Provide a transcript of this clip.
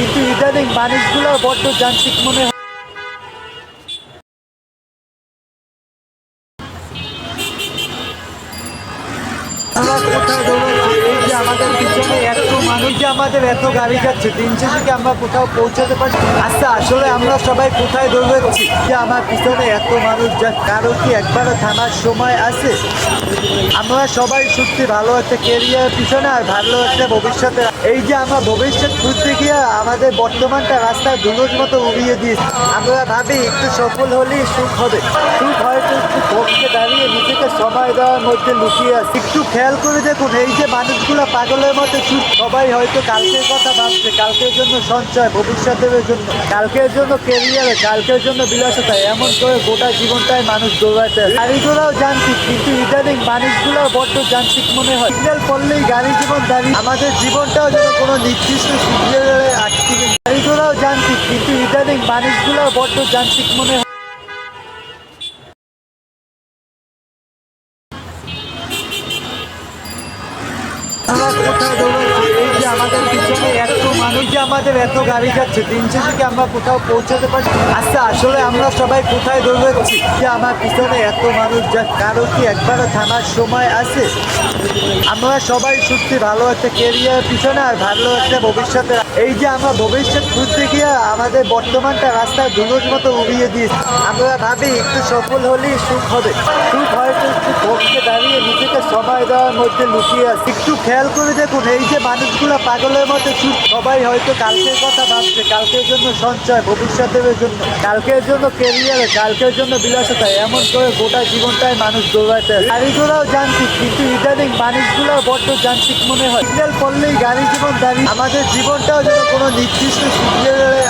কিন্তু ইদানিং মানুষগুলো বড্ড যান্ত্রিক মনে হয়। আমাদের পিছনে এত মানুষ যে আমাদের এত গাড়ি যাচ্ছে, দিন শেষে আমরা কোথাও পৌঁছাতে পারছি আচ্ছা আসলে আমরা সবাই কোথায় দৌড়াচ্ছি? যে আমার পিছনে এত মানুষ যা কারও কি একবারও থামার সময় আছে? আমরা সবাই সত্যি ভালো একটা কেরিয়ার পিছনে আর ভালো একটা ভবিষ্যতে এই যে আমরা ভবিষ্যৎ খুঁজতে গিয়ে আমাদের বর্তমানটা রাস্তায় ধুলোর মতো উড়িয়ে দিয়েছি আমরা ভাবি একটু সফল হলেই সুখ হবে সুখ হয়তো একটু ভোগকে দাঁড়িয়ে নিজেকে সময় দেওয়ার মধ্যে লুকিয়ে আছে একটু খেয়াল করে দেখুন, এই যে মানুষগুলো পাগলের মতো সুখ সবাই হয়তো কালকের কথা ভাবছে, কালকের জন্য সঞ্চয়, ভবিষ্যতের জন্য কালকের জন্য কেরিয়ারে কালকের জন্য বিলাসতা, এমন করে গোটা জীবনটাই মানুষ দৌড়াতে। গাড়িগুলোও যান্ত্রিক, কিন্তু ইদানিং মানুষগুলো বড্ড যান্ত্রিক মনে হয় সিগন্যাল পড়লেই গাড়ি জীবন দাঁড়িয়ে, আমাদের জীবনটাও যেন কোনো নির্দিষ্ট সিগন্যালে আটকে গেছে। গাড়িগুলোও যান্ত্রিক কিন্তু ইদানিং মানুষগুলো বড্ড যান্ত্রিক মনে হয়। যে আমাদের পিছনে মানুষ যে আমাদের এত গাড়ি যাচ্ছে, দিন শেষে কি আমরা কোথাও পৌঁছাতে পারছি আচ্ছা আসলে আমরা সবাই কোথায় দৌড়াচ্ছি? যে আমার পিছনে এত মানুষ যা কারও কি একবারও থামার সময় আছে? আমরা সবাই সত্যি ভালো একটা কেরিয়ার পিছনে আর ভালো একটা ভবিষ্যতে এই যে আমরা ভবিষ্যৎ খুঁজতে গিয়ে আমাদের বর্তমানটা রাস্তায় ধুলোর মতো উড়িয়ে দিয়েছি, আমরা ভাবি একটু সফল হলেই সুখ হবে। সুখ হয়তো একটু ভোগকে দাঁড়িয়ে নিজেকে সময় মধ্যে লুকিয়ে আছে একটু খেয়াল করে দেখুন, এই যে মানুষগুলো পাগলের সুখ সবাই হয়তো কালকের কথা ভাবছে, কালকের জন্য সঞ্চয়, ভবিষ্যতের জন্য, কালকের জন্য কেরিয়ারে কালকের জন্য বিলাসতা, এমন করে গোটা জীবনটাই মানুষ দৌড়াতে। গাড়িগুলোও যান্ত্রিক, কিন্তু ইদানিং মানুষগুলো বড্ড যান্ত্রিক মনে হয় সিগন্যাল পড়লেই গাড়ি জীবন দাঁড়িয়ে, আমাদের জীবনটাও যেন কোনো নির্দিষ্ট সিগন্যালে